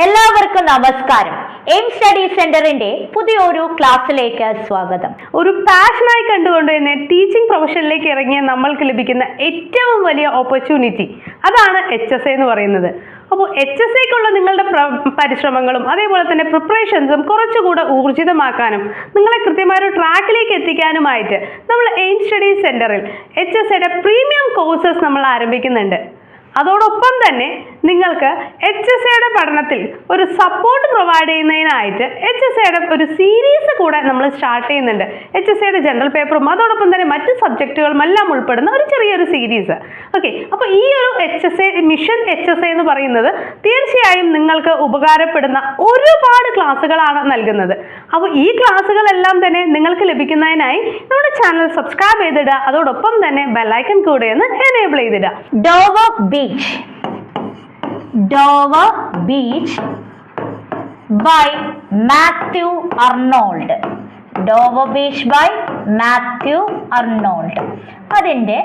നമസ്കാരം. Aim study സെന്ററിന്റെ പുതിയൊരു ക്ലാസ്സിലേക്ക് സ്വാഗതം. ഒരു പാഷനായി കണ്ടുകൊണ്ട് തന്നെ ടീച്ചിങ് പ്രൊഫഷനിലേക്ക് ഇറങ്ങിയ നമ്മൾക്ക് ലഭിക്കുന്ന ഏറ്റവും വലിയ ഓപ്പർച്യൂണിറ്റി അതാണ് എച്ച് എസ് എന്ന് പറയുന്നത്. അപ്പോൾ എച്ച് എസ് എക്കുള്ള നിങ്ങളുടെ പ്ര- പരിശ്രമങ്ങളും അതേപോലെ തന്നെ പ്രിപ്പറേഷൻസും കുറച്ചുകൂടെ ഊർജിതമാക്കാനും നിങ്ങളെ കൃത്യമായ ഒരു ട്രാക്കിലേക്ക് എത്തിക്കാനുമായിട്ട് നമ്മൾ എയിം സ്റ്റഡി സെന്ററിൽ എച്ച് എസ് എയുടെ പ്രീമിയം കോഴ്സസ് നമ്മൾ ആരംഭിക്കുന്നുണ്ട്. അതോടൊപ്പം തന്നെ നിങ്ങൾക്ക് എച്ച് എസ് എയുടെ പഠനത്തിൽ ഒരു സപ്പോർട്ട് പ്രൊവൈഡ് ചെയ്യുന്നതിനായിട്ട് എച്ച് എസ് എയുടെ ഒരു സീരീസ് കൂടെ നമ്മൾ സ്റ്റാർട്ട് ചെയ്യുന്നുണ്ട്. എച്ച് എസ് എയുടെ ജനറൽ പേപ്പറും അതോടൊപ്പം തന്നെ മറ്റ് സബ്ജക്റ്റുകളും എല്ലാം ഉൾപ്പെടുന്ന ഒരു ചെറിയൊരു സീരീസ് ഓക്കെ അപ്പോൾ ഈ ഒരു H S A mission H S A എന്ന് പറയുന്നത് തീർച്ചയായും നിങ്ങൾക്ക് ഉപകാരപ്പെടുന്ന ഒരുപാട് ക്ലാസ്സുകളാണ് നൽകുന്നത്. അപ്പോൾ ഈ ക്ലാസ്സുകളെല്ലാം തന്നെ നിങ്ങൾക്ക് ലഭിക്കുന്നതിനായി നമ്മുടെ ചാനൽ സബ്സ്ക്രൈബ് ചെയ്തിടുക. അതോടൊപ്പം തന്നെ ബെല്ലൈക്കൺ കൂടെ ഒന്ന് enable ചെയ്തിടുക. Dog of beach Dover Beach by Matthew Arnold. Dover Beach by Matthew Arnold അതിന്റെ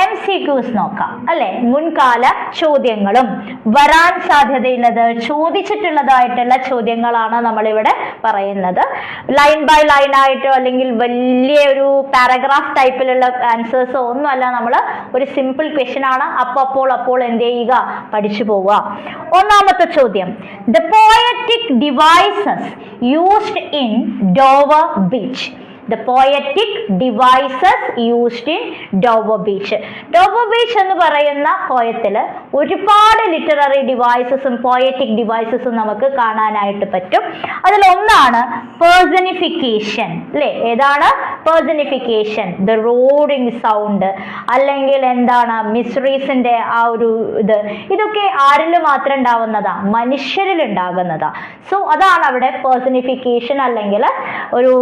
എം സി ക്യൂസ് നോക്കാം അല്ലെ? മുൻകാല ചോദ്യങ്ങളും. വരാൻ സാധ്യതയുള്ളത് ചോദിച്ചിട്ടുള്ളതായിട്ടുള്ള ചോദ്യങ്ങളാണ് നമ്മളിവിടെ പറയുന്നത്. ലൈൻ ബൈ ലൈൻ ആയിട്ടോ അല്ലെങ്കിൽ വലിയ ഒരു പാരഗ്രാഫ് ടൈപ്പിലുള്ള ആൻസേഴ്സോ ഒന്നുമല്ല നമ്മൾ ഒരു സിമ്പിൾ ക്വസ്റ്റ്യൻ ആണ്. അപ്പോൾ അപ്പോൾ അപ്പോൾ എന്ത് ചെയ്യുക? പഠിച്ചു പോവുക. ഒന്നാമത്തെ ചോദ്യം. The poetic devices used in Dover Beach the poetic devices used in Dover Beach Dover Beach എന്ന് പറയുന്ന പോയത്തിൽ ഒരുപാട് ലിറ്റററി ഡിവൈസസും പോയറ്റിക് ഡിവൈസസും നമുക്ക് കാണാനായിട്ട് പറ്റും. അതിലൊന്നാണ് പേഴ്സണിഫിക്കേഷൻ അല്ലേ ഏതാണ്? പേഴ്സണിഫിക്കേഷൻ ദ റോഡിങ് സൗണ്ട് അല്ലെങ്കിൽ എന്താണ് മിസ്റീസിന്റെ ആ ഒരു ഇത്. ഇതൊക്കെ ആരിൽ മാത്രം ഉണ്ടാവുന്നതാ? മനുഷ്യരിൽ ഉണ്ടാകുന്നതാ. സോ അതാണ് അവിടെ പേഴ്സണിഫിക്കേഷൻ അല്ലെങ്കിൽ ഒരു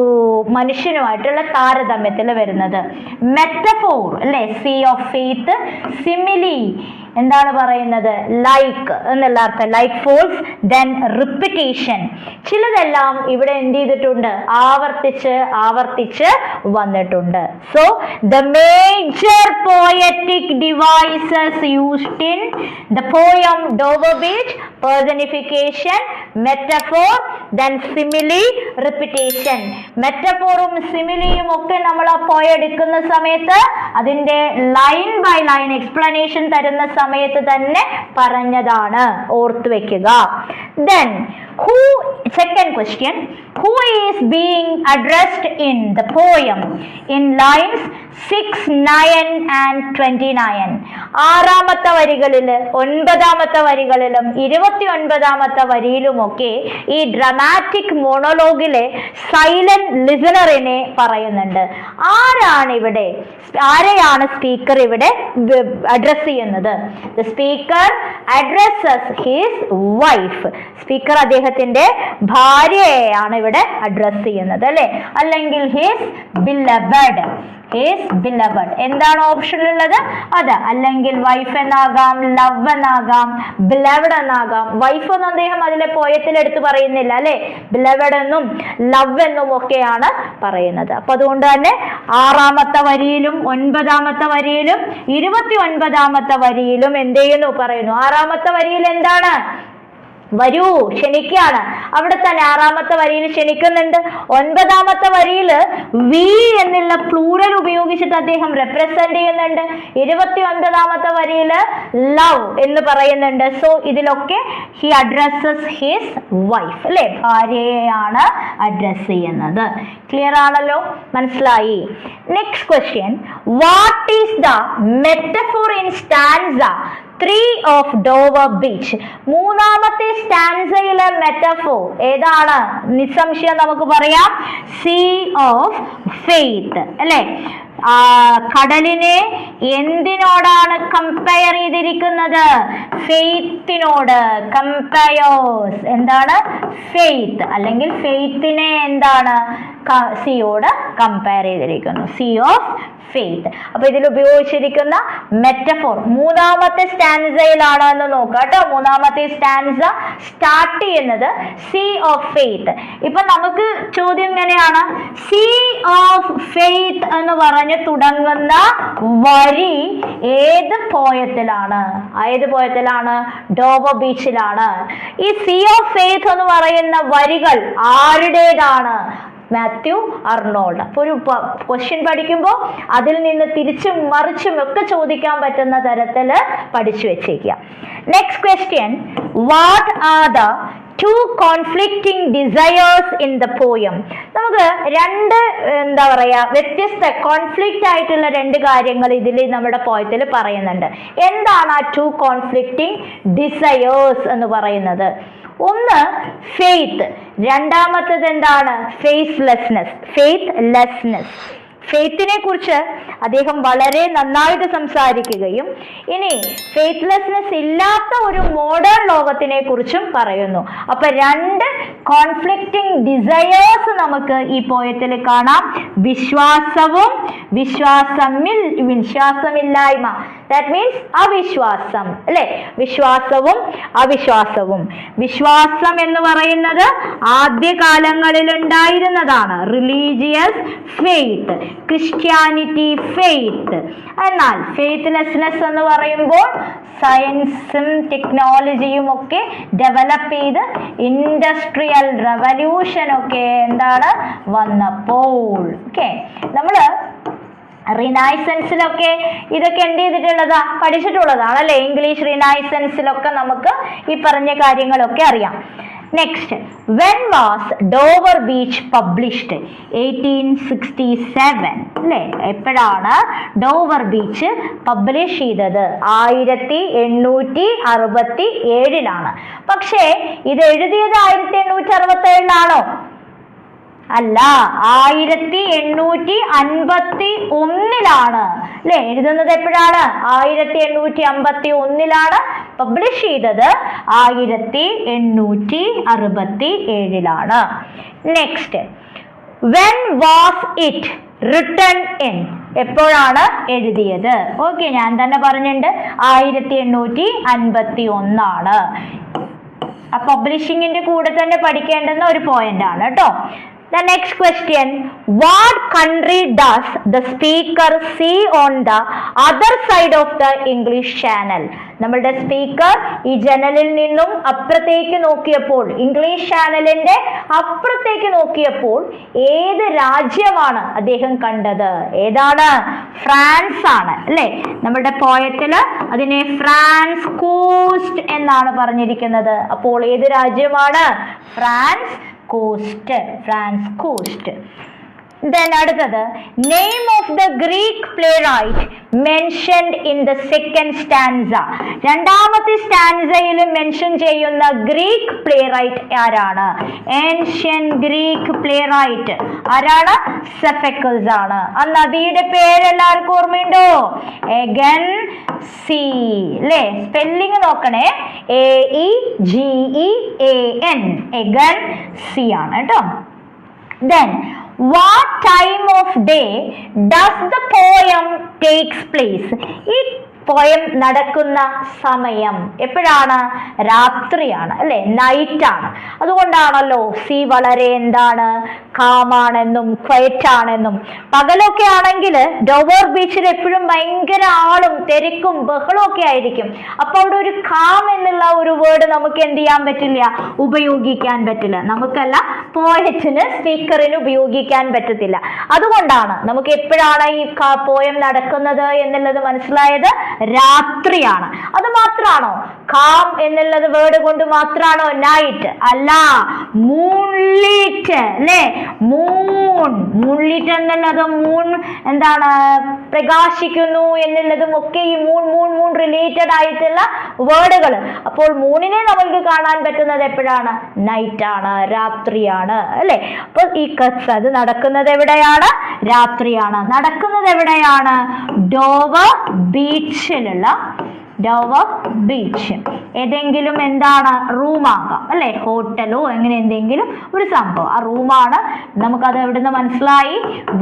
മനുഷ്യനുമായിട്ടുള്ള താരതമ്യത്തിൽ വരുന്നത്. മെറ്റഫോർ അല്ലെ? സി ഓഫ് ഫെയ്ത്ത് സിമിലി എന്താണ് പറയുന്നത്? ലൈക്ക് എന്നുള്ള അർത്ഥം. ലൈക്ക് ഫോൾസ് ദെൻ റിപ്പിറ്റേഷൻ ചിലതെല്ലാം ഇവിടെ എന്ത് ചെയ്തിട്ടുണ്ട്? ആവർത്തിച്ച് ആവർത്തിച്ച് വന്നിട്ടുണ്ട്. So the major poetic devices used in the poem Dover Beach personification metaphor then simile repetition മെറ്റഫോറും സിമിലിയും ഒക്കെ നമ്മൾ ആ പോയ എടുക്കുന്ന സമയത്ത് അതിന്റെ ലൈൻ ബൈ ലൈൻ എക്സ്പ്ലനേഷൻ തരുന്ന സമയത്ത് തന്നെ പറഞ്ഞതാണ്. ഓർത്തു വെക്കുക. Then second question who is being addressed in the poem in lines six nine and twenty nine ആറാമത്തെ വരികളിൽ ഒൻപതാമത്തെ വരികളിലും ഇരുപത്തി ഒൻപതാമത്തെ വരിയിലുമൊക്കെ ഈ ഡ്രമാറ്റിക് മോണോലോഗിലെ സൈലന്റ് ലിസണറിനെ പറയുന്നുണ്ട്. ആരാണ് ഇവിടെ? ആരെയാണ് സ്പീക്കർ ഇവിടെ അഡ്രസ് ചെയ്യുന്നത്? The speaker addresses his wife speaker അദ്ദേഹത്തിന്റെ ഭാര്യയെയാണ് ഇവിടെ അഡ്രസ് ചെയ്യുന്നത് അല്ലെ? അല്ലെങ്കിൽ ഹിസ് ബില്ലബഡ് ഹിസ് ബില്ലബഡ് എന്താണ് ഓപ്ഷൻ ഉള്ളത്? അത് അല്ലെങ്കിൽ വൈഫ് എന്നാകാം ലവ് എന്നാകാം ബിലവഡ് എന്നാകാം. വൈഫ് ഒന്നും അദ്ദേഹം അതിലെ പോയത്തിൽ എടുത്ത് പറയുന്നില്ല അല്ലെ? ബിലവഡ് എന്നും ലവ് എന്നും ഒക്കെയാണ് പറയുന്നത്. അപ്പൊ അതുകൊണ്ട് തന്നെ ആറാമത്തെ വരിയിലും ഒൻപതാമത്തെ വരിയിലും ഇരുപത്തി ഒൻപതാമത്തെ വരിയിലും എന്ത് ചെയ്യുന്നു? പറയുന്നു. ആറാമത്തെ വരിയിൽ എന്താണ്? വരൂ ക്ഷണിക്കുകയാണ് അവിടെ തന്നെ ആറാമത്തെ വരിയിൽ ക്ഷണിക്കുന്നുണ്ട്. ഒൻപതാമത്തെ വരിയിൽ വി എന്നുള്ള പ്ലൂറൽ ഉപയോഗിച്ചിട്ട് അദ്ദേഹം റെപ്രസെന്റ് ചെയ്യുന്നുണ്ട്. ഇരുപത്തി ഒൻപതാമത്തെ വരിയിൽ ലവ് എന്ന് പറയുന്നുണ്ട്. സോ ഇതിലൊക്കെ ഹി അഡ്രസ്സസ് ഹിസ് വൈഫ് അല്ലെ? ഭാര്യയെയാണ് അഡ്രസ് ചെയ്യുന്നത്. ക്ലിയർ ആണല്ലോ? മനസ്സിലായി? Next question what is the metaphor in stanza three of Dover Beach മൂന്നാമത്തെ സ്റ്റാൻസയിലെ മെറ്റഫോർ ഏതാണ്? നിസ്സംശയം നമുക്ക് പറയാം. സീ ഓഫ് ഫെയ്ത്ത് അല്ലെ? കടലിനെ എന്തിനോടാണ് കമ്പയർ ചെയ്തിരിക്കുന്നത്? ഫെയ്ത്തിനോട് കമ്പയോസ് എന്താണ്? ഫെയ്ത്ത് അല്ലെങ്കിൽ ഫെയ്ത്തിനെ എന്താണ്? സിയോട് കമ്പയർ ചെയ്തിരിക്കുന്നു. സി ഓഫ് ഫെയ്ത്ത് അപ്പൊ ഇതിൽ ഉപയോഗിച്ചിരിക്കുന്ന മെറ്റഫോർ മൂന്നാമത്തെ സ്റ്റാൻസയിലാണ് എന്ന് നോക്കുക കേട്ടോ. മൂന്നാമത്തെ സ്റ്റാൻസ സ്റ്റാർട്ട് ചെയ്യുന്നത് സി ഓഫ് ഫെയ്ത്ത് ഇപ്പൊ നമുക്ക് ചോദ്യം എങ്ങനെയാണ്? സി ഓഫ് ഫെയ്ത്ത് എന്ന് പറഞ്ഞ് തുടങ്ങുന്ന വരി ഏത് പോയത്തിലാണ്? ഏത് പോയത്തിലാണ്? ഡോവ ബീച്ചിലാണ്. ഈ സി ഓഫ് ഫെയ്ത്ത് എന്ന് പറയുന്ന വരികൾ ആരുടേതാണ്? Matthew Arnold. അപ്പോൾ ഒരു ക്വസ്റ്റ്യൻ പഠിക്കുമ്പോൾ അതിൽ നിന്ന് തിരിച്ചും മറിച്ചും ഒക്കെ ചോദിക്കാൻ പറ്റുന്ന തരത്തിൽ പഠിച്ചു വെച്ചേക്കുക next question what are the two conflicting desires in the poem നമുക്ക് രണ്ട് എന്താ പറയുക വ്യത്യസ്ത കോൺഫ്ലിക്റ്റ് ആയിട്ടുള്ള രണ്ട് കാര്യങ്ങൾ ഇതിൽ നമ്മുടെ പോയത്തിൽ പറയുന്നുണ്ട്. എന്താണ് ആ ടു കോൺഫ്ലിക്റ്റിംഗ് ഡിസയേഴ്സ് എന്ന് പറയുന്നത്? ഒന്ന് ഫെയ്ത്ത് രണ്ടാമത്തത് എന്താണ്? ഫെയ്ത്ത്ലെസ്നെസ് ഫെയ്ത്ത് ലെസ്നെസ് ഫെയ്ത്തിനെ കുറിച്ച് അദ്ദേഹം വളരെ നന്നായിട്ട് സംസാരിക്കുകയും ഇനി ഫെയ്ത്ത്ലെസ്നെസ് ഇല്ലാത്ത ഒരു മോഡേൺ ലോകത്തിനെ കുറിച്ചും പറയുന്നു. അപ്പൊ രണ്ട് കോൺഫ്ലിക്റ്റിംഗ് ഡിസയേഴ്സ് നമുക്ക് ഈ പോയത്തിൽ കാണാം. വിശ്വാസവും വിശ്വാസമിൽ വിശ്വാസമില്ലായ്മ. ദാറ്റ് മീൻസ് അവിശ്വാസം അല്ലെ? വിശ്വാസവും അവിശ്വാസവും. വിശ്വാസം എന്ന് പറയുന്നത് ആദ്യ കാലങ്ങളിൽ ഉണ്ടായിരുന്നതാണ്. റിലീജിയസ് ഫെയ്ത്ത് ക്രിസ്ത്യാനിറ്റി ഫെയ്ത്ത് എന്നാൽ ഫെയ്ത്ത്ലെസ്നെസ് എന്ന് പറയുമ്പോൾ സയൻസും ടെക്നോളജിയും ഒക്കെ ഡെവലപ്പ് ചെയ്ത് ഇൻഡസ്ട്രിയൽ റവല്യൂഷൻ ഒക്കെ എന്താണ്? വന്നപ്പോൾ. ഓക്കെ. നമ്മൾ റിനൈസൻസിലൊക്കെ ഇതൊക്കെ എന്ത് ചെയ്തിട്ടുള്ളതാ? പഠിച്ചിട്ടുള്ളതാണ് അല്ലെ ഇംഗ്ലീഷ് റിനൈസൻസിലൊക്കെ നമുക്ക് ഈ പറഞ്ഞ കാര്യങ്ങളൊക്കെ അറിയാം. Next when was Dover Beach published eighteen sixty seven അല്ലേ? എപ്പോഴാണ് ഡോവർ ബീച്ച് പബ്ലിഷ് ചെയ്തത്? ആയിരത്തി എണ്ണൂറ്റി അറുപത്തി ഏഴിലാണ് പക്ഷേ ഇത് എഴുതിയത് ആയിരത്തി എണ്ണൂറ്റി അറുപത്തി ഏഴിലാണോ അല്ല ആയിരത്തി എണ്ണൂറ്റി അൻപത്തി ഒന്നിലാണ്. അല്ലെ എഴുതുന്നത് എപ്പോഴാണ്? ആയിരത്തി എണ്ണൂറ്റി അമ്പത്തി ഒന്നിലാണ് പബ്ലിഷ് ചെയ്തത്. ആയിരത്തി എണ്ണൂറ്റി അറുപത്തി ഏഴിലാണ്. Next when was it written in എപ്പോഴാണ് എഴുതിയത്? ഓക്കെ ഞാൻ തന്നെ പറഞ്ഞിട്ടുണ്ട്. ആയിരത്തി എണ്ണൂറ്റി അൻപത്തി ഒന്നാണ്. പബ്ലിഷിങ്ങിന്റെ കൂടെ തന്നെ പഠിക്കേണ്ടുന്ന ഒരു പോയിന്റ് ആണ് കേട്ടോ. The next question what country does the speaker see on the other side of the English channel നമ്മളുടെ സ്പീക്കർ ഈ ജനലിൽ നിന്നും അപ്പുറത്തേക്ക് നോക്കിയപ്പോൾ ഇംഗ്ലീഷ് ചാനലിന്റെ അപ്പുറത്തേക്ക് നോക്കിയപ്പോൾ ഏത് രാജ്യമാണ് അദ്ദേഹം കണ്ടത്? ഏതാണ്? ഫ്രാൻസ് ആണ് അല്ലെ? നമ്മുടെ പോയത്തിൽ അതിനെ ഫ്രാൻസ് കോസ്റ്റ് എന്നാണ് പറഞ്ഞിരിക്കുന്നത്. അപ്പോൾ ഏത് രാജ്യമാണ്? France coast France coast then അടുത്തത് name of the Greek playwright mentioned in the second stanza രണ്ടാമത്തെ സ്റ്റാൻസയിൽ മെൻഷൻ ചെയ്യുന്ന ഗ്രീക്ക് പ്ലേ റൈറ്റ് ആരാണ്? ഏൻഷ്യൻ ഗ്രീക്ക് പ്ലേ റൈറ്റ് ആരാണ്? സെഫക്കൽസ് ആണ്. ആ നദിയുടെ പേര് എല്ലാവർക്കും ഓർമ്മയുണ്ടോ? എഗൻ സി അല്ലേ സ്പെല്ലിംഗ് നോക്കണേ. A E G E A N Aegean sea ആണ് കേട്ടോ. Then what time of day does the poem takes place? ഈ പോയം നടക്കുന്ന സമയം എപ്പോഴാണ്? രാത്രിയാണ് അല്ലെ? നൈറ്റ് ആണ്. അതുകൊണ്ടാണല്ലോ സി വളരെ എന്താണ്? കാമാണെന്നും ക്വയറ്റ് ആണെന്നും. പകലൊക്കെ ആണെങ്കിൽ ഡോവർ ബീച്ചിൽ എപ്പോഴും ഭയങ്കര ആളും തിരക്കും ബഹളവും ഒക്കെ ആയിരിക്കും. അപ്പൊ അവിടെ ഒരു കാം എന്നുള്ള ഒരു വേർഡ് നമുക്ക് എന്ത് ചെയ്യാൻ പറ്റില്ല? ഉപയോഗിക്കാൻ പറ്റില്ല. നമുക്കല്ല പോയറ്റിന് സ്പീക്കറിന് ഉപയോഗിക്കാൻ പറ്റത്തില്ല. അതുകൊണ്ടാണ് നമുക്ക് എപ്പോഴാണ് ഈ പോയം നടക്കുന്നത് എന്നുള്ളത് മനസ്സിലായത്? രാത്രിയാണ്. അത് മാത്രാണോ? കാം എന്നുള്ളത് വേർഡ് കൊണ്ട് മാത്രാണോ? നൈറ്റ് അല്ല മൂൺലിറ്റ് അല്ലേ? മൂൺ മൂൺലിറ്റ് എന്നുള്ളത് മൂൺ എന്താണ് പ്രകാശിക്കുന്നു എന്നുള്ളതും ഒക്കെ ഈ മൂൺ മൂൺ മൂൺ റിലേറ്റഡ് ആയിട്ടുള്ള വേർഡുകൾ. അപ്പോൾ മൂണിനെ നമുക്ക് കാണാൻ പറ്റുന്നത് എപ്പോഴാണ്? നൈറ്റ് ആണ് രാത്രിയാണ് അല്ലേ? അപ്പോൾ ഈ കസ് അത് നടക്കുന്നത് എവിടെയാണ്? രാത്രിയാണ്. നടക്കുന്നത് എവിടെയാണ്? ഡോവർ ബീച്ചിലുള്ള ഡോവർ ബീച്ച് ഏതെങ്കിലും എന്താണ്? റൂമാകാം അല്ലെ? ഹോട്ടലോ അങ്ങനെ എന്തെങ്കിലും ഒരു സംഭവം. ആ റൂമാണ് നമുക്കത് എവിടുന്ന് മനസ്സിലായി?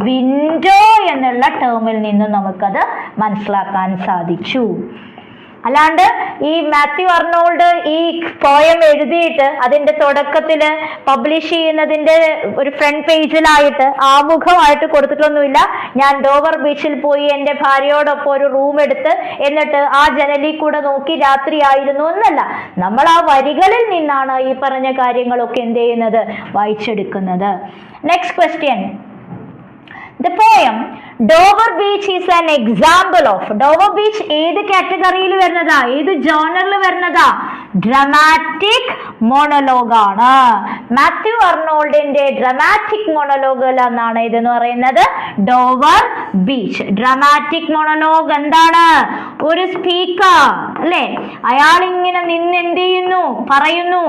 വിൻഡോ എന്നുള്ള ടേമിൽ നിന്ന് നമുക്കത് മനസ്സിലാക്കാൻ സാധിച്ചു. അല്ലാണ്ട് ഈ മാത്യു അർണോൾഡ് ഈ പോയം എഴുതിയിട്ട് അതിന്റെ തുടക്കത്തിൽ പബ്ലിഷ് ചെയ്യുന്നതിന്റെ ഒരു ഫ്രണ്ട് പേജിലായിട്ട് ആമുഖമായിട്ട് കൊടുത്തിട്ടൊന്നുമില്ല. ഞാൻ ഡോവർ ബീച്ചിൽ പോയി എന്റെ ഭാര്യയോടൊപ്പം ഒരു റൂം എടുത്ത് എന്നിട്ട് ആ ജനലിൽ കൂടെ നോക്കി രാത്രിയായിരുന്നു എന്നല്ല. നമ്മൾ ആ വരികളിൽ നിന്നാണ് ഈ പറഞ്ഞ കാര്യങ്ങളൊക്കെ എന്ത് ചെയ്യുന്നത്? വായിച്ചെടുക്കുന്നത്. Next question the poem Dover Beach is an example of Dover Beach ഏത് കാറ്റഗറിയിൽ വരുന്നതാ? ഏത് ജോണറിൽ വരുന്നതാ? ഡ്രമാറ്റിക് മോണലോഗ് ആണ്. മാത്യു അർണോൾഡിന്റെ ഡ്രമാറ്റിക് മോണലോഗിൽ എന്നാണ് ഇതെന്ന് പറയുന്നത്. ഡോവർ ബീച്ച് ഡ്രമാറ്റിക് മോണലോഗ് എന്താണ്? ഒരു സ്പീക്കർ അല്ലെ? അയാൾ ഇങ്ങനെ നിന്ന് എന്ത് ചെയ്യുന്നു? പറയുന്നു.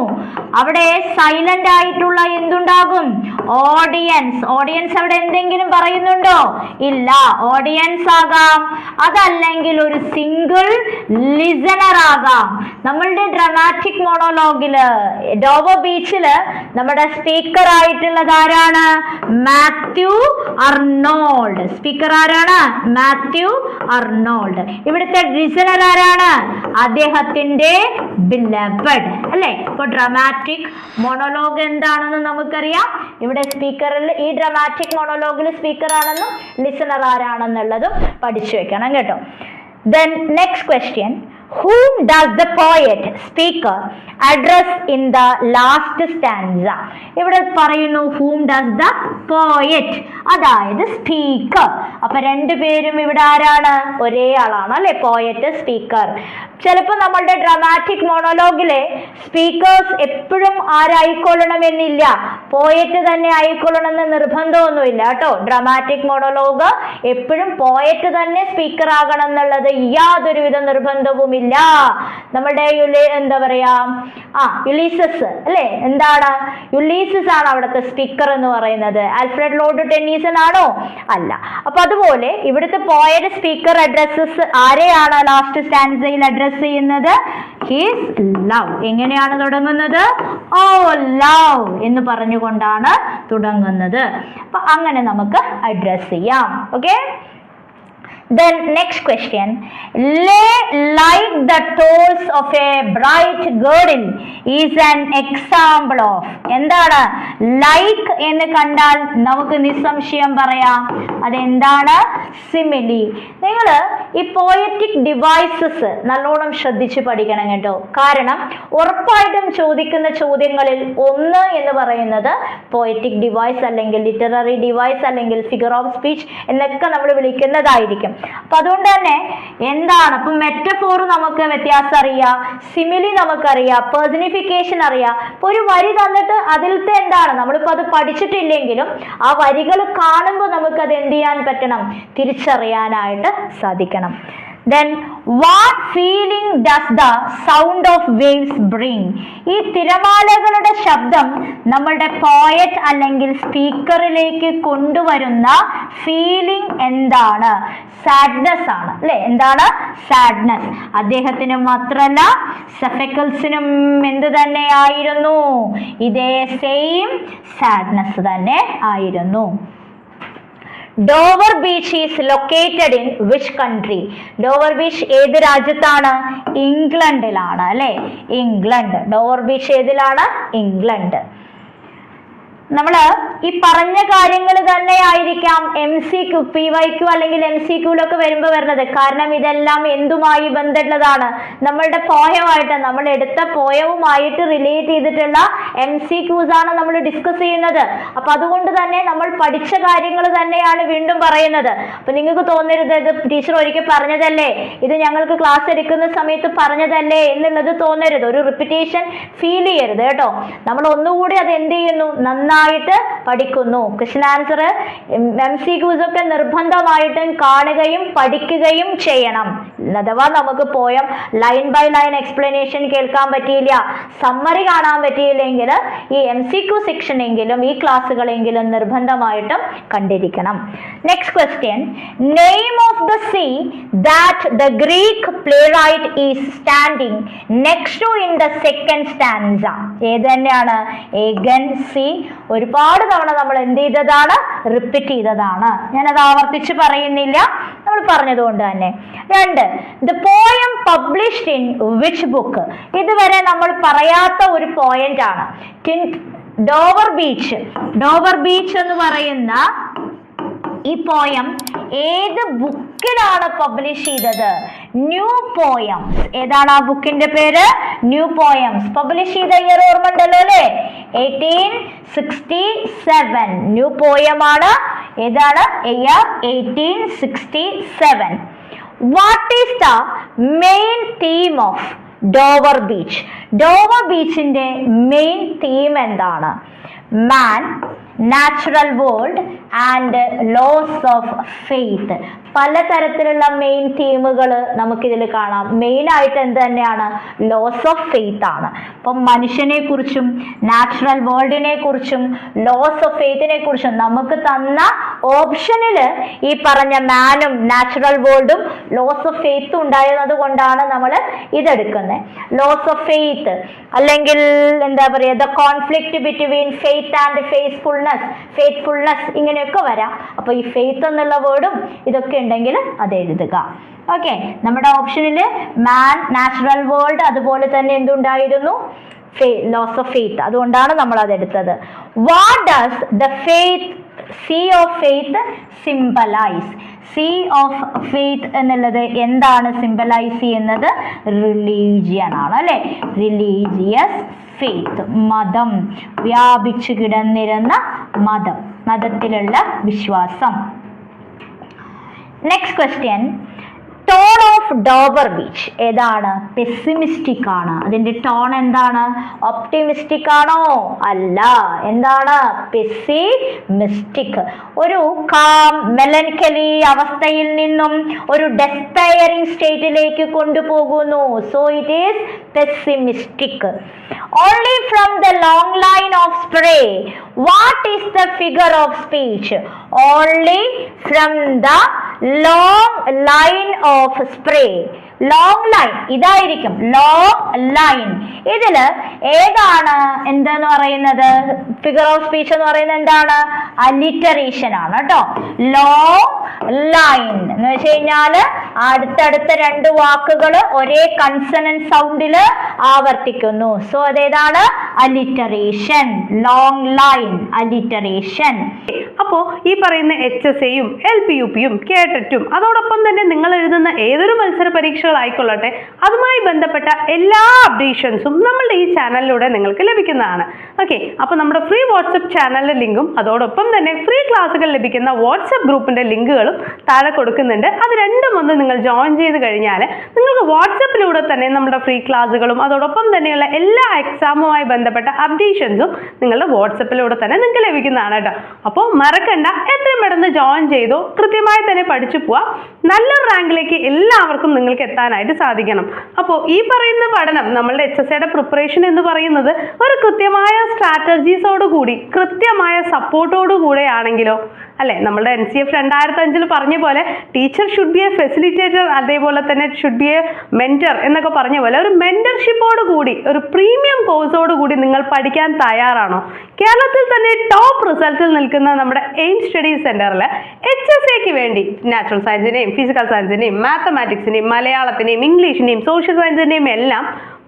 അവിടെ സൈലന്റ് ആയിട്ടുള്ള എന്തുണ്ടാകും? ഓഡിയൻസ് ഓഡിയൻസ് അവിടെ എന്തെങ്കിലും പറയുന്നുണ്ടോ? ഇല്ല. ഓഡിയൻസ് ആകാം. അതല്ലെങ്കിൽ ഒരു സിംഗിൾ ലിസണർ ആകാം. നമ്മളുടെ ഡ്രമാറ്റിക് മോണോലോഗിൽ ഡോവ ബീച്ചിൽ നമ്മുടെ സ്പീക്കർ ആയിട്ടുള്ളത് ആരാണ്? മാത്യു അർണോൾഡ് സ്പീക്കർ ആരാണ്? മാത്യു അർണോൾഡ് ഇവിടുത്തെ ലിസണർ ആരാണ്? അദ്ദേഹത്തിന്റെ ബിലബഡ് അല്ലെ? ഇപ്പൊ ഡ്രമാറ്റിക് മോണോലോഗ് എന്താണെന്ന് നമുക്കറിയാം. ഇവിടെ സ്പീക്കറിൽ ഈ ഡ്രമാറ്റിക് മോണോലോഗിൽ സ്പീക്കർ ആണെന്നും ലിസണർ ആരാണെന്നുള്ളതും പഠിച്ചു വെക്കണം കേട്ടോ. Then next question whom does the poet speaker address in the last stanza? ഇവിടെ പറയുന്നു whom does the poet അതായത് സ്പീക്കർ അപ്പൊ രണ്ടുപേരും ഇവിടെ ആരാണ്? ഒരേ ആളാണ് അല്ലെ പോയറ്റ് സ്പീക്കർ ചിലപ്പോൾ നമ്മളുടെ ഡ്രമാറ്റിക് മോണോലോഗിലെ സ്പീക്കേഴ്സ് എപ്പോഴും ആരായിക്കൊള്ളണമെന്നില്ല. പോയറ്റ് തന്നെ ആയിക്കൊള്ളണമെന്ന് നിർബന്ധമൊന്നുമില്ല കേട്ടോ. ഡ്രമാറ്റിക് മോണോലോഗ് എപ്പോഴും പോയറ്റ് തന്നെ സ്പീക്കർ ആകണം എന്നുള്ളത് യാതൊരുവിധ നിർബന്ധവുമില്ല നമ്മുടെ യുലി- എന്താ പറയാ ആ യുലീസസ് അല്ലേ? എന്താണ്? യുലീസസ് ആണ് അവിടുത്തെ സ്പീക്കർ എന്ന് പറയുന്നത്. ആൽഫ്രഡ് ലോർഡ് ടെന്നീസൺ ആണോ? അല്ല. അപ്പൊ അതുപോലെ ഇവിടുത്തെ പോയറ്റ് സ്പീക്കർ അഡ്രസ്സസ് ആരെയാണ് ലാസ്റ്റ് സ്റ്റാൻസയിൽ അഡ്രസ് ചെയ്യുന്നത്? ഹിസ് ലവ് എങ്ങനെയാണ് തുടങ്ങുന്നത്? ഓ ലവ് എന്ന് പറഞ്ഞുകൊണ്ടാണ് തുടങ്ങുന്നത്. അപ്പൊ അങ്ങനെ നമുക്ക് അഡ്രസ് ചെയ്യാം. Okay Then next question. Lay like the toes of a bright girdle is an example of. എന്താണ്? ലൈക്ക് എന്ന് കണ്ടാൽ നമുക്ക് നിസ്സംശയം പറയാം. അതെന്താണ്? സിമിലി നിങ്ങൾ ഈ പോയറ്റിക് ഡിവൈസസ് നല്ലോണം ശ്രദ്ധിച്ച് പഠിക്കണം കേട്ടോ. കാരണം ഉറപ്പായിട്ടും ചോദിക്കുന്ന ചോദ്യങ്ങളിൽ ഒന്ന് എന്ന് പറയുന്നത് പോയറ്റിക് ഡിവൈസ് അല്ലെങ്കിൽ ലിറ്റററി ഡിവൈസ് അല്ലെങ്കിൽ ഫിഗർ ഓഫ് സ്പീച്ച് എന്നൊക്കെ നമ്മൾ വിളിക്കുന്നതായിരിക്കും. അപ്പൊ അതുകൊണ്ട് തന്നെ എന്താണ്? അപ്പൊ മെറ്റഫോർ നമുക്ക് വ്യത്യാസം അറിയാം സിമിലി നമുക്കറിയാം പേഴ്സണിഫിക്കേഷൻ അറിയാം. ഇപ്പൊ ഒരു വരി തന്നിട്ട് അതിലത്തെ എന്താണ്? നമ്മളിപ്പോ അത് പഠിച്ചിട്ടില്ലെങ്കിലും ആ വരികൾ കാണുമ്പോൾ നമുക്ക് അത് എന്ത് ചെയ്യാൻ പറ്റണം? തിരിച്ചറിയാനായിട്ട് സാധിക്കണം. Then what feeling does the sound of waves bring ഈ തിരമാലകളുടെ ശബ്ദം നമ്മളുടെ പോയറ്റ് അല്ലെങ്കിൽ സ്പീക്കറിലേക്ക് കൊണ്ടുവരുന്ന ഫീലിംഗ് എന്താണ്? സാഡ്നെസ് ആണ്. അല്ലെ? എന്താണ്? സാഡ്നെസ് അദ്ദേഹത്തിന് മാത്രമല്ല സെഫക്കൽസിനും എന്ത് തന്നെ ആയിരുന്നു? ഇതേ സെയിം സാഡ്നെസ് തന്നെ ആയിരുന്നു. Dover beach is located in which country Dover beach ഏത് രാജ്യത്താണ്? ഇംഗ്ലണ്ടിലാണ് അല്ലെ? ഇംഗ്ലണ്ട് ഡോവർ ബീച്ച് ഏതിലാണ്? ഇംഗ്ലണ്ട് നമ്മൾ ഈ പറഞ്ഞ കാര്യങ്ങൾ തന്നെ ആയിരിക്കാം M C Q P Y Q അല്ലെങ്കിൽ എം സി ക്യൂലൊക്കെ വരുമ്പോൾ വരുന്നത്. കാരണം ഇതെല്ലാം എന്തുമായി ബന്ധമുള്ളതാണ്? നമ്മളുടെ പോയമായിട്ട് നമ്മൾ എടുത്ത പോയവുമായിട്ട് റിലേറ്റ് ചെയ്തിട്ടുള്ള എം സി ക്യൂസ് ആണ് നമ്മൾ ഡിസ്കസ് ചെയ്യുന്നത്. അപ്പൊ അതുകൊണ്ട് തന്നെ നമ്മൾ പഠിച്ച കാര്യങ്ങൾ തന്നെയാണ് വീണ്ടും പറയുന്നത്. അപ്പൊ നിങ്ങൾക്ക് തോന്നരുത് ഇത് ടീച്ചർ ഒരിക്കൽ പറഞ്ഞതല്ലേ? ഇത് ഞങ്ങൾക്ക് ക്ലാസ് എടുക്കുന്ന സമയത്ത് പറഞ്ഞതല്ലേ എന്നുള്ളത് തോന്നരുത്. ഒരു റിപ്പിറ്റേഷൻ ഫീൽ ചെയ്യരുത് കേട്ടോ. നമ്മൾ ഒന്നുകൂടി അത് എന്ത് ചെയ്യുന്നു? നന്നായിട്ട് പഠിക്കുന്നു. Question answer M C Qs ഒക്കെ നിർബന്ധമായിട്ടും കാണുകയും പഠിക്കുകയും ചെയ്യണം. അഥവാ നമുക്ക് poem line by line explanation കേൾക്കാൻ പറ്റിയില്ല സമ്മറി കാണാൻ പറ്റിയില്ലെങ്കിൽ ഈ എം സി ക്യു സെക്ഷൻ എങ്കിലും ഈ ക്ലാസ്സുകളെങ്കിലും നിർബന്ധമായിട്ടും കണ്ടിരിക്കണം. Next question name of the sea that the Greek playwright is standing next to in the second stanza ഏത് തന്നെയാണ്? ഏഗൻ സി ഒരുപാട് തവണ നമ്മൾ എന്ത് ചെയ്തതാണ്? റിപ്പീറ്റ് ചെയ്തതാണ്. ഞാനത് ആവർത്തിച്ച് പറയുന്നില്ല. നമ്മൾ പറഞ്ഞതുകൊണ്ട് തന്നെ. രണ്ട് the poem published in which book ഇതുവരെ നമ്മൾ പറയാത്ത ഒരു പോയിന്റ് ആണ്. ഡോവർ ബീച്ച് ഡോവർ ബീച്ച് എന്ന് പറയുന്ന ഈ പോയം ഏത് ബുക്കിലാണ് പബ്ലിഷ് ചെയ്തത്. ന്യൂ പോയംസ് ഏതാണ് ആ ബുക്കിന്റെ പേര്? ന്യൂ പോയംസ് പബ്ലിഷ് ചെയ്ത ഇയർ ഓർമ്മ ഉണ്ടല്ലോ അല്ലേ? എയ്റ്റീൻ സിക്സ്റ്റി സെവൻ ന്യൂ പോയമാണ് ഏതാണ്? Year eighteen sixty seven what is the main theme of Dover beach Dover ബീച്ചിന്റെ മെയിൻ തീം എന്താണ്? Man natural world and loss of faith പലതരത്തിലുള്ള മെയിൻ തീമുകൾ നമുക്കിതിൽ കാണാം. മെയിൻ ആയിട്ട് എന്ത് തന്നെയാണ്? ലോസ് ഓഫ് ഫെയ്ത്ത് ആണ്. അപ്പം മനുഷ്യനെ കുറിച്ചും നാച്ചുറൽ വേൾഡിനെ കുറിച്ചും ലോസ് ഓഫ് ഫെയ്ത്തിനെ കുറിച്ചും നമുക്ക് തന്ന ഓപ്ഷനിൽ ഈ പറഞ്ഞ മാനും നാച്ചുറൽ വേൾഡും ലോസ് ഓഫ് ഫെയ്ത്തും ഉണ്ടായത് കൊണ്ടാണ് നമ്മൾ ഇതെടുക്കുന്നത്. ലോസ് ഓഫ് ഫെയ്ത്ത് അല്ലെങ്കിൽ എന്താ പറയുക the conflict between faith and faithfulness faithfulness ഇങ്ങനെയൊക്കെ വരാം. അപ്പൊ ഈ ഫെയ്ത്ത് എന്നുള്ള വേർഡും ഇതൊക്കെ ഉണ്ടെങ്കിൽ അത് എഴുതുക. ഓക്കെ നമ്മുടെ ഓപ്ഷനിൽ മാൻ നാച്ചുറൽ വേൾഡ് അതുപോലെ തന്നെ എന്തുണ്ടായിരുന്നു? ലോസ് ഓഫ് ഫെയ്ത്ത് അതുകൊണ്ടാണ് നമ്മൾ അതെടുത്തത് what does the faith sea of faith symbolise sea of faith എന്നുള്ളത് എന്താണ് സിംബലൈസ് ചെയ്യുന്നത്? റിലീജിയൻ ആണ് അല്ലെ? റിലീജിയസ് ഫെയ്ത്ത് മതം. വ്യാപിച്ചു കിടന്നിരുന്ന മതം. മതത്തിലുള്ള വിശ്വാസം. Next question tone of Dover beach ഏതാണ്? പെസിമിസ്റ്റിക് ആണ്. അതിന്റെ ടോൺ എന്താണ്? ഒപ്റ്റിമിസ്റ്റിക് ആണോ? അല്ല. എന്താണ്? പെസിമിസ്റ്റിക് ഒരു കാം മെലൻകലി അവസ്ഥയിൽ നിന്നും ഒരു ഡെസ്പയറിംഗ് സ്റ്റേറ്റിലേക്ക് കൊണ്ടുപോകുന്നു. So it is pessimistic only from the long line of spray what is the figure of speech only from the long line of spray long line ഇതായിരിക്കും ലോങ് ലൈൻ ഇതിൽ ഏതാണ് എന്തെന്ന് പറയുന്നത്? ഫിഗർ ഓഫ് സ്പീച്ച് എന്ന് പറയുന്നത് എന്താണ്? Alliteration ആണ് കേട്ടോ ലോങ് ലൈൻ എന്ന് വെച്ച് കഴിഞ്ഞാൽ അടുത്തടുത്ത രണ്ട് വാക്കുകൾ ഒരേ കൺസണൻ സൗണ്ടിൽ ആവർത്തിക്കുന്നു. സോ അതേതാണ്? അലിറ്ററേഷൻ ലോങ് ലൈൻ അലിറ്ററേഷൻ അപ്പോ ഈ പറയുന്ന എച്ച് എസ് എയും എൽ പി യു പിയും കേട്ടറ്റും അതോടൊപ്പം തന്നെ നിങ്ങൾ എഴുതുന്ന ഏതൊരു മത്സര പരീക്ഷകളായിക്കൊള്ളട്ടെ അതുമായി ബന്ധപ്പെട്ട എല്ലാ അപ്ഡേഷൻസും നമ്മളുടെ ഈ ചാനലിലൂടെ നിങ്ങൾക്ക് ലഭിക്കുന്നതാണ്. ഓക്കെ അപ്പോൾ നമ്മുടെ ഫ്രീ വാട്സപ്പ് ചാനലിന്റെ ലിങ്കും അതോടൊപ്പം തന്നെ ഫ്രീ ക്ലാസ്സുകൾ ലഭിക്കുന്ന വാട്സപ്പ് ഗ്രൂപ്പിന്റെ ലിങ്കുകളും താഴെ കൊടുക്കുന്നുണ്ട്. അത് രണ്ടും ഒന്ന് നിങ്ങൾ ജോയിൻ ചെയ്ത് കഴിഞ്ഞാൽ നിങ്ങൾക്ക് വാട്സപ്പിലൂടെ തന്നെ നമ്മുടെ ഫ്രീ ക്ലാസ്സുകളും അതോടൊപ്പം തന്നെയുള്ള എല്ലാ എക്സാമുമായി ബന്ധപ്പെട്ട അപ്ഡേഷൻസും നിങ്ങളുടെ വാട്സപ്പിലൂടെ തന്നെ നിങ്ങൾക്ക് ലഭിക്കുന്നതാണ് കേട്ടോ. അപ്പോൾ മറക്കണ്ട എത്രയും പെട്ടെന്ന് ജോയിൻ ചെയ്തോ കൃത്യമായി തന്നെ പഠിച്ചു പോവാം. നല്ല റാങ്കിലേക്ക് എല്ലാവർക്കും നിങ്ങൾക്ക് എത്താനായിട്ട് സാധിക്കണം. അപ്പോൾ ഈ പറയുന്ന പഠനം നമ്മളുടെ എച്ച് എസ് എയുടെ പ്രിപ്പറേഷൻ എന്ന് പറയുന്നത് ഒരു കൃത്യമായ സ്ട്രാറ്റജീസോട് കൂടി കൃത്യമായ സപ്പോർട്ടോടു കൂടെ ആണെങ്കിലോ അല്ലെ? നമ്മുടെ എൻ സി എഫ് രണ്ടായിരത്തി അഞ്ചിൽ പറഞ്ഞ പോലെ teacher should be a facilitator അതേപോലെ തന്നെ ഷുഡ് ബി എ മെന്റർ എന്നൊക്കെ പറഞ്ഞ പോലെ ഒരു മെന്റർഷിപ്പോട് കൂടി ഒരു പ്രീമിയം കോഴ്സോട് കൂടി നിങ്ങൾ പഠിക്കാൻ തയ്യാറാണോ? കേരളത്തിൽ തന്നെ ടോപ്പ് റിസൾട്ടിൽ നിൽക്കുന്ന നമ്മുടെ എയിം സ്റ്റഡി സെന്ററിൽ എച്ച് എസ് എക്ക് വേണ്ടി നാച്ചുറൽ സയൻസിനെയും ഫിസിക്കൽ സയൻസിനെയും മാത്തമാറ്റിക്സിനെയും മലയാളത്തിനെയും ഇംഗ്ലീഷിനെയും സോഷ്യൽ സയൻസിനെയും എല്ലാം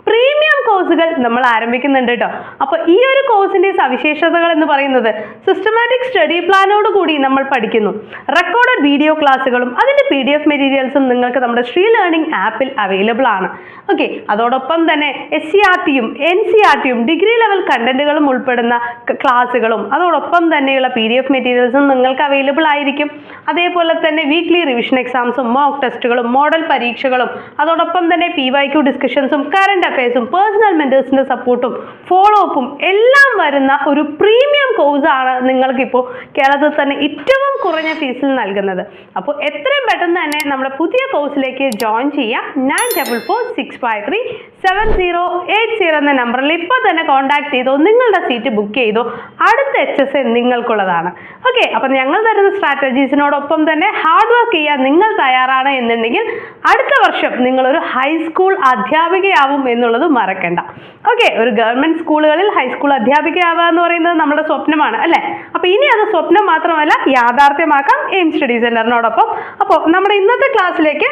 പ്രീമിയം കോഴ്സുകൾ നമ്മൾ ആരംഭിക്കുന്നുണ്ട് കേട്ടോ. അപ്പോൾ ഈ ഒരു കോഴ്സിന്റെ സവിശേഷതകൾ എന്ന് പറയുന്നത് സിസ്റ്റമാറ്റിക് സ്റ്റഡി പ്ലാനോട് കൂടി നമ്മൾ പഠിക്കുന്നു. റെക്കോർഡഡ് വീഡിയോ ക്ലാസ്സുകളും അതിന്റെ പി ഡി എഫ് മെറ്റീരിയൽസും നിങ്ങൾക്ക് നമ്മുടെ ശ്രീ ലേണിംഗ് ആപ്പിൽ അവൈലബിൾ ആണ്. ഓക്കെ അതോടൊപ്പം തന്നെ എസ് സി ആർ ടിയും എൻ സി ആർ ടിയും ഡിഗ്രി ലെവൽ കണ്ടന്റുകളും ഉൾപ്പെടുന്ന ക്ലാസ്സുകളും അതോടൊപ്പം തന്നെയുള്ള പി ഡി എഫ് മെറ്റീരിയൽസും നിങ്ങൾക്ക് അവൈലബിൾ ആയിരിക്കും. അതേപോലെ തന്നെ വീക്ക്ലി റിവിഷൻ എക്സാംസും മോക്ക് ടെസ്റ്റുകളും മോഡൽ പരീക്ഷകളും അതോടൊപ്പം തന്നെ പി വൈ ക്യു ഡിസ്കഷൻസും കറണ്ട് അഫയേഴ്സും പേഴ്സണൽ മെന്റേഴ്സിന്റെ സപ്പോർട്ടും ഫോളോ അപ്പും എല്ലാം വരുന്ന ഒരു പ്രീമിയം കോഴ്സാണ് നിങ്ങൾക്കിപ്പോൾ കേരളത്തിൽ തന്നെ ഏറ്റവും കുറഞ്ഞ ഫീസിൽ നൽകുന്നത്. അപ്പോൾ എത്രയും പെട്ടെന്ന് തന്നെ നമ്മുടെ പുതിയ കോഴ്സിലേക്ക് ജോയിൻ ചെയ്യാം. Nine double four six five three seven zero eight zero എന്ന നമ്പറിൽ ഇപ്പോൾ തന്നെ കോൺടാക്ട് ചെയ്തോ നിങ്ങളുടെ സീറ്റ് ബുക്ക് ചെയ്തോ അടുത്ത എച്ച് എസ് എ നിങ്ങൾക്കുള്ളതാണ്. ഓക്കെ അപ്പം ഞങ്ങൾ തരുന്ന സ്ട്രാറ്റജീസിനോടൊപ്പം തന്നെ ഹാർഡ് വർക്ക് ചെയ്യാൻ നിങ്ങൾ തയ്യാറാണ് എന്നുണ്ടെങ്കിൽ അടുത്ത വർഷം നിങ്ങളൊരു ഹൈസ്കൂൾ അധ്യാപികയാവും എന്നുള്ളത് മറക്കണ്ട. ഓക്കെ ഒരു ഗവൺമെന്റ് സ്കൂളുകളിൽ ഹൈസ്കൂൾ അധ്യാപികയാവുക എന്ന് പറയുന്നത് നമ്മുടെ സ്വപ്നമാണ് അല്ലേ? അപ്പോൾ ഇനി അത് സ്വപ്നം മാത്രമല്ല യാഥാർത്ഥ്യമാക്കാം എയിം സ്റ്റഡി സെന്ററിനോടൊപ്പം അപ്പോൾ നമ്മുടെ ഇന്നത്തെ ക്ലാസ്സിലേക്ക്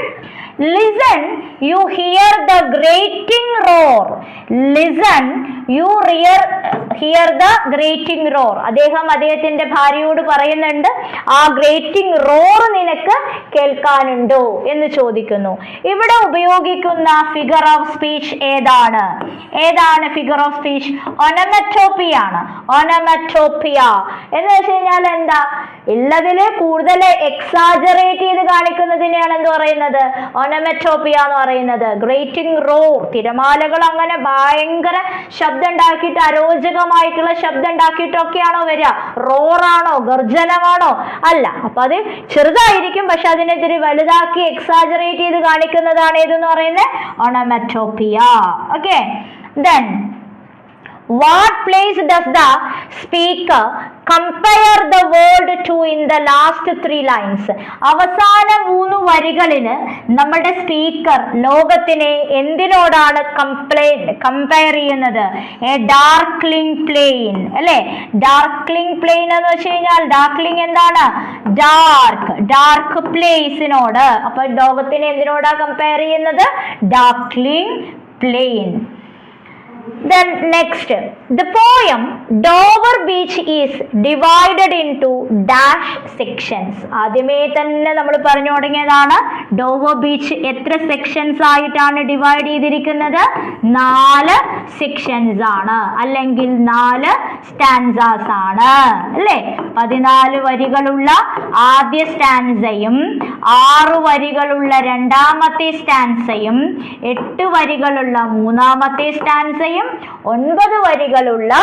listen you hear the grating roar listen you rear hear the grating roar അദ്ദേഹം അദ്ദേഹത്തിന്റെ ഭാര്യയോട് പറയുന്നുണ്ട് ആ ഗ്രേറ്റിംഗ് റോർ നിനക്ക് കേൾക്കാനുണ്ടോ? എന്ന് ചോദിക്കുന്നു. ഇവിടെ ഉപയോഗിക്കുന്ന ഫിഗർ ഓഫ് സ്പീച്ച് ഏതാണ്? ഏതാണ് ഫിഗർ ഓഫ് സ്പീച്ച് ഒനമറ്റോപ്പിയാണ് ഒനമറ്റോപ്പിയ എന്ന് വെച്ച് കഴിഞ്ഞാൽ എന്താ? ഉള്ളതിൽ കൂടുതൽ എക്സാജറേറ്റ് ചെയ്ത് കാണിക്കുന്നതിനെയാണ് എന്ത് പറയുന്നത്. ഒനമെറ്റോപ്പിയ എന്ന് പറയുന്നത്. ഗ്രേറ്റിംഗ് റോർ തിരമാലകൾ അങ്ങനെ ഭയങ്കര ശബ്ദം ഉണ്ടാക്കിയിട്ട് അരോചകമായിട്ടുള്ള ശബ്ദം ഉണ്ടാക്കിയിട്ടൊക്കെയാണോ വരിക റോറാണോ ഗർജനമാണോ? അല്ല. അപ്പൊ അത് ചെറുതായിരിക്കും പക്ഷെ അതിനെതിരെ വലുതാക്കി എക്സാജറേറ്റ് ചെയ്ത് കാണിക്കുന്നതാണ് ഏതെന്ന് പറയുന്നത്? Onomatopoeia okay then what place does the speaker compare the world to in the last three lines അവസാന മൂന്ന് വരികളിന് നമ്മുടെ സ്പീക്കർ ലോകത്തിനെ എന്തിനോടാണ് കംപ്ലൈ കമ്പയർ ചെയ്യുന്നത്? എ ഡാർക്ലിംഗ് പ്ലെയിൻ അല്ലെ? ഡാർക്ലിംഗ് പ്ലെയിൻ എന്ന് വെച്ച് കഴിഞ്ഞാൽ ഡാർക്ലിംഗ് എന്താണ്? ഡാർക്ക് ഡാർക്ക് പ്ലേസിനോട് അപ്പൊ ലോകത്തിനെ എന്തിനോടാ കമ്പയർ ചെയ്യുന്നത്? Darkling plain Then next, the poem Dover Beach is divided into dash sections. ആദ്യമേ തന്നെ നമ്മൾ പറഞ്ഞു തുടങ്ങിയതാണ് ഡോവർ ബീച്ച് എത്ര സെക്ഷൻസ് ആയിട്ടാണ് ഡിവൈഡ് ചെയ്തിരിക്കുന്നത്? നാല് സെക്ഷൻസ് ആണ്. അല്ലെങ്കിൽ നാല് സ്റ്റാൻസാസ് ആണ്. അല്ലേ? പതിനാല് വരികളുള്ള ആദ്യ സ്റ്റാൻസയും ആറ് വരികളുള്ള രണ്ടാമത്തെ സ്റ്റാൻസയും എട്ട് വരികളുള്ള മൂന്നാമത്തെ സ്റ്റാൻസയും ഒൻപത് വരികളുള്ള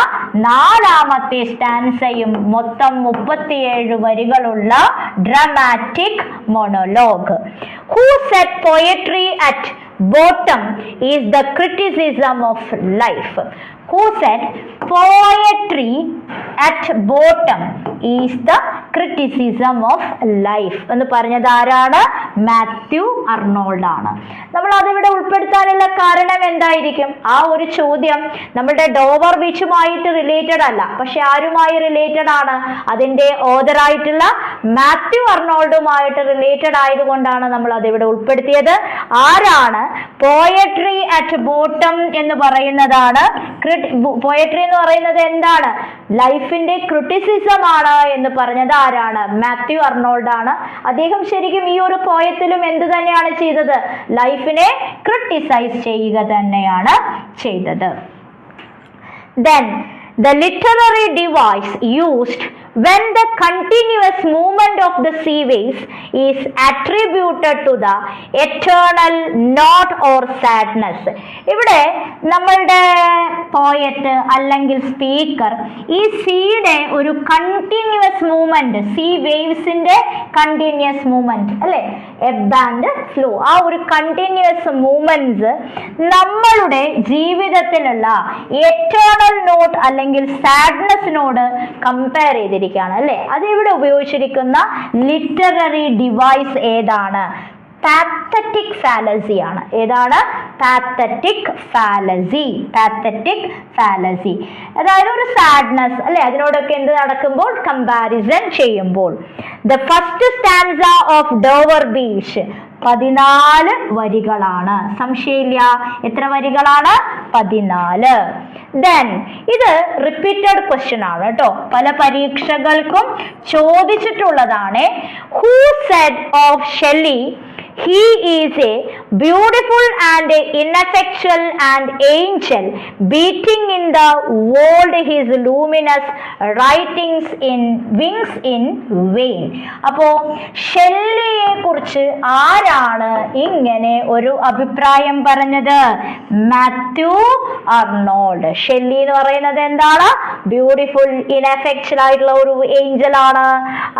നാലാമത്തെ സ്റ്റാൻസയും മൊത്തം മുപ്പത്തിയേഴ് വരികളുള്ള dramatic monologue who said poetry at bottom is the criticism of life. Who said poetry at bottom is the criticism of life? എന്ന് പറഞ്ഞത് ആരാണ്? മാത്യു അർണോൾഡ് ആണ്. നമ്മൾ അതിവിടെ ഉൾപ്പെടുത്താനുള്ള കാരണം എന്തായിരിക്കും? ആ ഒരു ചോദ്യം നമ്മുടെ ഡോവർ ബീച്ചുമായിട്ട് റിലേറ്റഡ് അല്ല. പക്ഷെ ആരുമായി റിലേറ്റഡ് ആണ്? അതിന്റെ ഓതറായിട്ടുള്ള മാത്യു അർണോൾഡുമായിട്ട് റിലേറ്റഡ് ആയതുകൊണ്ടാണ് നമ്മൾ അതിവിടെ ഉൾപ്പെടുത്തിയത്. ആരാണ്? പോയട്രി അറ്റ് ബോട്ടം എന്ന് പറയുന്നതാണ് പോയട്രി എന്ന് പറയുന്നത് എന്താണ്? ലൈഫിന്റെ ക്രിട്ടിസിസം ആണ് എന്ന് പറഞ്ഞത് ആരാണ്? മാത്യു അർണോൾഡ് ആണ് അദ്ദേഹം ശരിക്കും ഈ ഒരു പോയത്തിലും എന്ത് തന്നെയാണ് ചെയ്തത്? ലൈഫിനെ ക്രിട്ടിസൈസ് ചെയ്യുക തന്നെയാണ് ചെയ്തത്. Then the literary device used when the continuous movement of the sea waves is attributed to the eternal not or sadness. ഇവിടെ നമ്മളുടെ പോയറ്റ് അല്ലെങ്കിൽ സ്പീക്കർ ഈ സീയുടെ ഒരു കണ്ടിന്യൂസ് മൂവ്മെന്റ് സീ വേവ്സിന്റെ കണ്ടിന്യൂസ് മൂവ്മെന്റ് അല്ലെ? എബ് ആൻഡ് ഫ്ലോ ആ ഒരു കണ്ടിന്യൂസ് മൂവ്മെന്റ്സ് നമ്മളുടെ ജീവിതത്തിലുള്ള എറ്റേണൽ നോട്ട് അല്ലെങ്കിൽ സാഡ്നെസ്സിനോട് കമ്പയർ ചെയ്തിരിക്കുകയാണ് അല്ലെ? അത് ഇവിടെ ഉപയോഗിച്ചിരിക്കുന്ന? ലിറ്റററി ഡിവൈസ് ഏതാണ്? പാത്തറ്റിക് ഫാലസി ആണ്. ഏതാണ്? പാത്തറ്റിക് ഫാലസി പാത്തറ്റിക് ഫാലസി അതായത് ഒരു സാഡ്നെസ് അല്ലെ? അതിനോടൊക്കെ എന്ത് നടക്കുമ്പോൾ? കമ്പാരിസൺ ചെയ്യുമ്പോൾ. The first stanza of Dover beach പതിനാല് വരികളാണ്. സംശയമില്ല. എത്ര വരികളാണ്? പതിനാല്. ദെൻ ഇത് റിപ്പീറ്റഡ് ക്വസ്റ്റ്യൻ ആണ് കേട്ടോ. പല പരീക്ഷകൾക്കും ചോദിച്ചിട്ടുള്ളതാണ്. Who said of Shelley he is a beautiful and ineffectual and angel beating in the world his luminous writings in wings in vain അപ്പോ ഷെല്ലിയെ കുറിച്ച് ആരാണ് ഇങ്ങനെ ഒരു അഭിപ്രായം പറഞ്ഞത്? Matthew Arnold. ഷെല്ലി എന്ന് പറയുന്നത് എന്താണ്? ബ്യൂട്ടിഫുൾ ഇൻഎഫക്ച്വൽ ആയിട്ടുള്ള ഒരു ഏഞ്ചൽ ആണ്.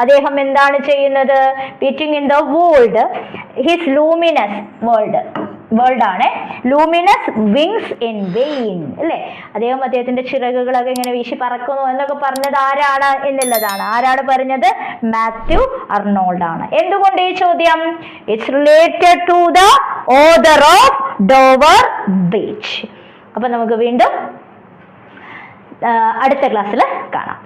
അദ്ദേഹം എന്താണ് ചെയ്യുന്നത്? Beating in the world his luminous world world ആണ്. ലൂമിനസ് വിങ്സ് ഇൻ വെയിൻ അല്ലേ? അദ്ദേഹം അദ്ദേഹത്തിന്റെ ചിറകുകളൊക്കെ ഇങ്ങനെ വീശി പറക്കുന്നു എന്നൊക്കെ പറഞ്ഞത് ആരാണ് എന്നുള്ളതാണ്. ആരാണ് പറഞ്ഞത്? മാത്യു അർണോൾഡ് ആണ്. എന്തുകൊണ്ട് ഈ ചോദ്യം? It's related to the author of Dover beach അപ്പൊ നമുക്ക് വീണ്ടും അടുത്ത ക്ലാസ്സിൽ കാണാം.